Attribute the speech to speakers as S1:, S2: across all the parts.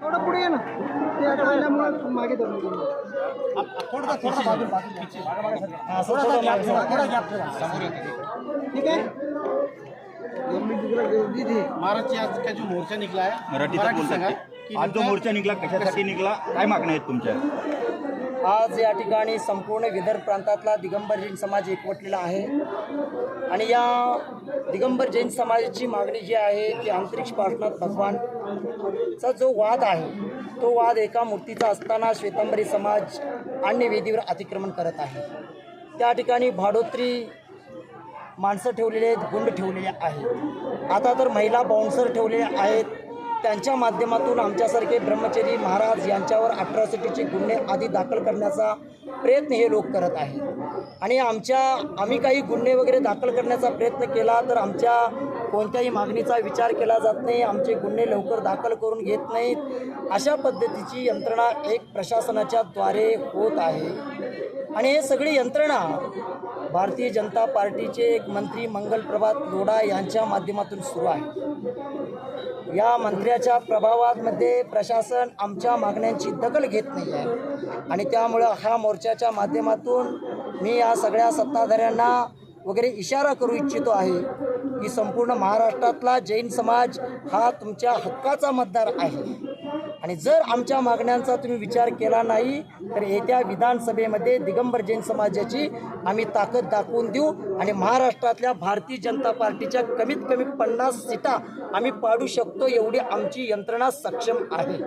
S1: थोडं पुढे ये ना. ते अडवल्यामुळे मागे धरून गेलो. ठीक आहे?
S2: महाराज जी आज का जो मोर्चा निकला है
S3: मराठीत
S2: मराठी
S3: बोलतात
S2: सांगा
S3: ते.
S2: की
S3: आज जो मोर्चा निघला कशासाठी निघला? काय मागण्या आहेत तुमच्या?
S4: आज या ठिकाणी संपूर्ण विदर्भ प्रांतातला दिगंबर जैन समाज एकवटलेला आहे. आणि या दिगंबर जैन समाजाची मागणी जी आहे ती अंतरिक्ष पार्श्वनाथ भगवानचा जो वाद आहे तो वाद एका मूर्तीचा असताना श्वेतांबरी समाज अन्य वेदीवर अतिक्रमण करत आहे. त्या ठिकाणी भाडोत्री माणसं ठेवलेले आहेत गुंड ठेवलेले आहेत. आता तर महिला बाउन्सर ठेवलेल्या आहेत. त्यांच्या माध्यमातून आमच्यासारखे ब्रह्मचारी महाराज यांच्यावर अट्रॉसिटीचे गुन्हे आधी दाखल करण्याचा प्रयत्न हे लोक करत आहेत. आणि आमच्या आम्ही काही गुन्हे वगैरे दाखल करण्याचा प्रयत्न केला तर आमच्या कोणत्याही मागणीचा विचार केला जात नाही आमचे गुन्हे लवकर दाखल करून घेत नाहीत. अशा पद्धतीची यंत्रणा एक प्रशासनाच्या द्वारे होत आहे. आणि हे सगळी यंत्रणा भारतीय जनता पार्टीचे एक मंत्री मंगल प्रभात लोढा यांच्या माध्यमातून सुरू आहे. या मंत्र्या त्याच्या प्रभावामध्ये प्रशासन आमच्या मागण्यांची दखल घेत नाही आहे. आणि त्यामुळं ह्या मोर्चाच्या माध्यमातून मी या सगळ्या सत्ताधाऱ्यांना वगैरे इशारा करू इच्छितो आहे की संपूर्ण महाराष्ट्रातला जैन समाज हा तुमच्या हक्काचा मतदार आहे. आणि जर आमच्या मागण्यांचा तुम्ही विचार केला नाही तर येत्या विधानसभेमध्ये दिगंबर जैन समाजाची आम्ही ताकद दाखवून देऊ आणि महाराष्ट्रातल्या भारतीय जनता पार्टीच्या कमीत कमी पन्नास सीटा आम्ही पाडू शकतो एवढी आमची यंत्रणा सक्षम आहे.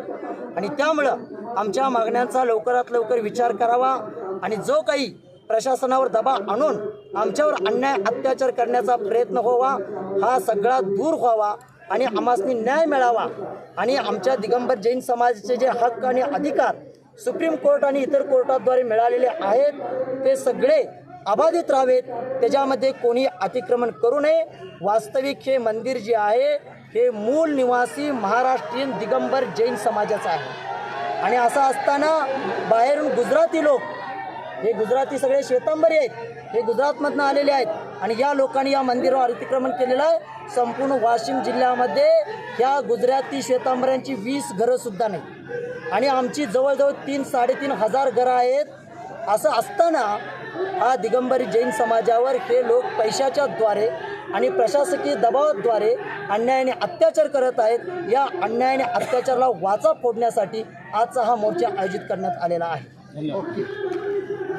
S4: आणि त्यामुळं आमच्या मागण्यांचा लवकरात लवकर विचार करावा आणि जो काही प्रशासनावर दबाव आणून आमच्यावर अन्याय अत्याचार करण्याचा प्रयत्न व्हावा हा सगळा दूर व्हावा. आणि आमासनी न्याय मिळावा आणि आमच्या दिगंबर जैन समाजाचे जे हक्क आणि अधिकार सुप्रीम कोर्ट आणि इतर कोर्टाद्वारे मिळालेले आहेत ते सगळे अबाधित राहावेत. त्याच्यामध्ये कोणी अतिक्रमण करू नये. वास्तविक हे मंदिर जे आहे हे मूळ निवासी महाराष्ट्रीयन दिगंबर जैन समाजाचं आहे. आणि असं असताना बाहेरून गुजराती लोक हे गुजराती सगळे श्वेतांबरी आहेत. हे गुजरातमधनं आलेले आहेत. आणि या लोकांनी या मंदिरावर अतिक्रमण केलेलं आहे. संपूर्ण वाशिम जिल्ह्यामध्ये ह्या गुजराती श्वेतांबऱ्यांची वीस घरंसुद्धा नाही आणि आमची जवळजवळ तीन साडेतीन हजार घरं आहेत. असं असताना हा दिगंबरी जैन समाजावर हे लोक पैशाच्या द्वारे आणि प्रशासकीय दबावाद्वारे अन्यायाने अत्याचार करत आहेत. या अन्यायाने अत्याचाराला वाचा फोडण्यासाठी आजचा हा मोर्चा आयोजित करण्यात आलेला आहे.
S2: धन्यवाद.